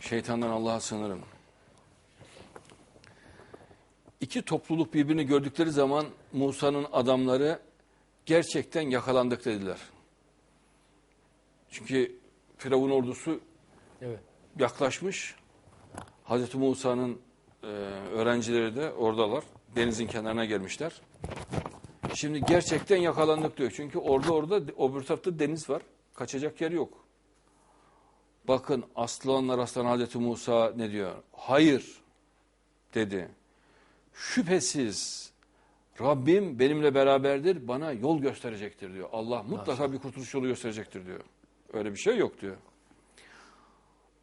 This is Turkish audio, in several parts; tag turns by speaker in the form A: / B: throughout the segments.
A: Şeytandan Allah'a sığınırım. İki topluluk birbirini gördükleri zaman Musa'nın adamları gerçekten yakalandık dediler. Çünkü Firavun ordusu
B: Evet.
A: yaklaşmış. Hazreti Musa'nın e, öğrencileri de oradalar. Denizin kenarına gelmişler. Şimdi gerçekten yakalandık diyor. Çünkü orada orada öbür tarafta deniz var. Kaçacak yer yok. Bakın aslanlar aslan Hazreti Musa ne diyor? Hayır dedi. Şüphesiz Rabbim benimle beraberdir, bana yol gösterecektir diyor. Allah mutlaka bir kurtuluş yolu gösterecektir diyor. Öyle bir şey yok diyor.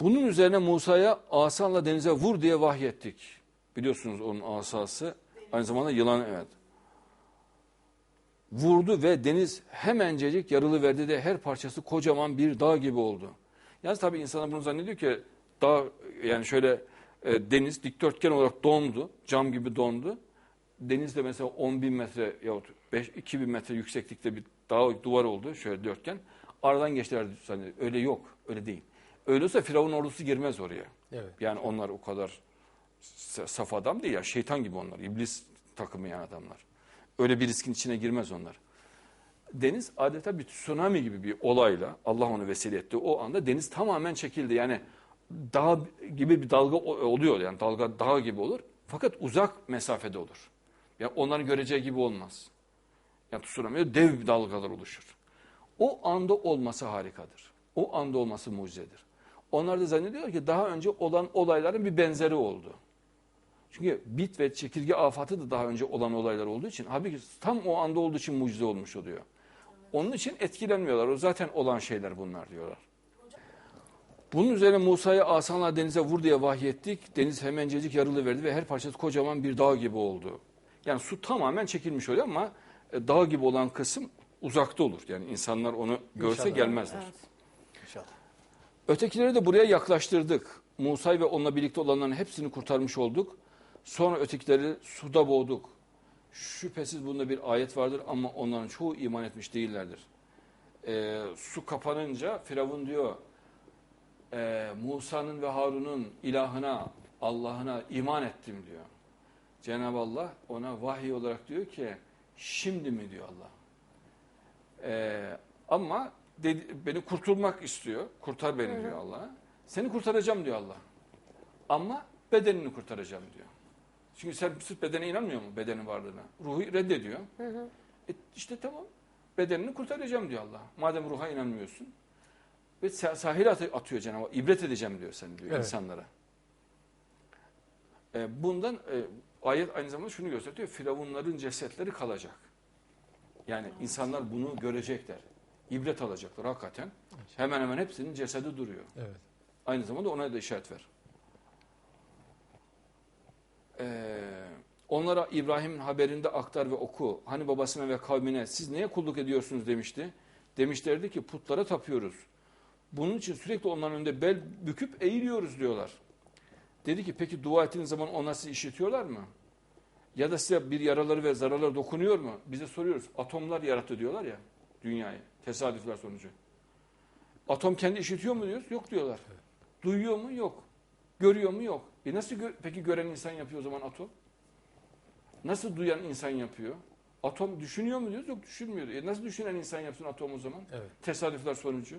A: Bunun üzerine Musa'ya asanla denize vur diye vahyettik. Biliyorsunuz onun asası aynı zamanda yılan evet. Vurdu ve deniz hemencecik yarılı verdi de her parçası kocaman bir dağ gibi oldu. Yalnız tabii insanlar bunu zannediyor ki dağ yani şöyle e, deniz dikdörtgen olarak dondu, cam gibi dondu. Denizde mesela 10 bin metre yahut 5, 2 bin metre yükseklikte bir dağ duvar oldu şöyle dörtgen. Aradan geçtiler zannediyor. Öyle yok, öyle değil. Öyle olsa Firavun ordusu girmez oraya.
B: Evet.
A: Yani onlar o kadar sa- saf adam değil ya. Şeytan gibi onlar. İblis takımı yani adamlar. Öyle bir riskin içine girmez onlar. Deniz adeta bir tsunami gibi bir olayla Allah onu vesile etti. O anda deniz tamamen çekildi. Yani dağ gibi bir dalga oluyor. Yani dalga dağ gibi olur. Fakat uzak mesafede olur. Yani onların göreceği gibi olmaz. Yani tsunami dev bir dalgalar oluşur. O anda olması harikadır. O anda olması mucizedir. Onlar da zannediyor ki daha önce olan olayların bir benzeri oldu. Çünkü bit ve çekirge afatı da daha önce olan olaylar olduğu için halbuki tam o anda olduğu için mucize olmuş oluyor. Onun için etkilenmiyorlar. O zaten olan şeyler bunlar diyorlar. Bunun üzerine Musa'ya asanla denize vur diye vahyettik. Deniz hemencecik yarılı verdi ve her parçası kocaman bir dağ gibi oldu. Yani su tamamen çekilmiş oluyor ama e, dağ gibi olan kısım uzakta olur. Yani insanlar onu görse
B: İnşallah.
A: gelmezler.
B: İnşallah.
A: Ötekileri de buraya yaklaştırdık. Musa ve onunla birlikte olanların hepsini kurtarmış olduk. Sonra ötekileri suda boğduk. Şüphesiz bunda bir ayet vardır ama onların çoğu iman etmiş değillerdir. Ee, su kapanınca Firavun diyor e, Musa'nın ve Harun'un ilahına, Allah'ına iman ettim diyor. Cenab-ı Allah ona vahiy olarak diyor ki şimdi mi diyor Allah. Ee, ama dedi, beni kurtulmak istiyor. Kurtar beni diyor Allah. Seni kurtaracağım diyor Allah. Ama bedenini kurtaracağım diyor. Çünkü sen sırf bedene inanmıyor mu bedenin varlığına? Ruhu reddediyor. E işte tamam. Bedenini kurtaracağım diyor Allah. Madem ruha inanmıyorsun. Ve sa- sahile at- atıyor Cenab-ı Hak. İbret edeceğim diyor seni diyor
B: Evet.
A: insanlara. E, bundan e, ayet aynı zamanda şunu gösteriyor. Firavunların cesetleri kalacak. Yani insanlar bunu görecekler. İbret alacaklar hakikaten. Hemen hemen hepsinin cesedi duruyor.
B: Evet.
A: Aynı zamanda ona da işaret ver. Ee, onlara İbrahim'in haberinde aktar ve oku. Hani babasına ve kavmine siz neye kulluk ediyorsunuz demişti. Demişlerdi ki putlara tapıyoruz. Bunun için sürekli onların önünde bel büküp eğiliyoruz diyorlar. Dedi ki peki dua ettiğiniz zaman onlar sizi işitiyorlar mı? Ya da size bir yaraları ve zararları dokunuyor mu? Bize soruyoruz. Atomlar yarattı diyorlar ya dünyayı. Tesadüfler sonucu. Atom kendi işitiyor mu diyoruz? Yok diyorlar. Duyuyor mu? Yok. Görüyor mu? Yok. E nasıl gö- peki gören insan yapıyor o zaman atom? Nasıl duyan insan yapıyor? Atom düşünüyor mu diyoruz? Yok düşünmüyor. E nasıl düşünen insan yapsın atom o zaman?
B: Evet.
A: Tesadüfler sonucu.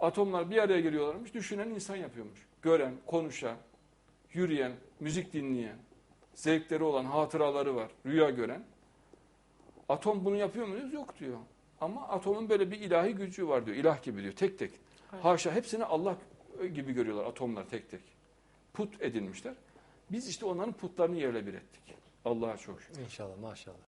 A: Atomlar bir araya geliyorlarmış, düşünen insan yapıyormuş. Gören, konuşan, yürüyen, müzik dinleyen, zevkleri olan, hatıraları var, rüya gören. Atom bunu yapıyor mu diyoruz? Yok diyor. Ama atomun böyle bir ilahi gücü var diyor. İlah gibi diyor. Tek tek. Haşa hepsini Allah gibi görüyorlar atomlar tek tek. Put edinmişler. Biz işte onların putlarını yerle bir ettik. Allah'a çok şükür.
B: İnşallah maşallah.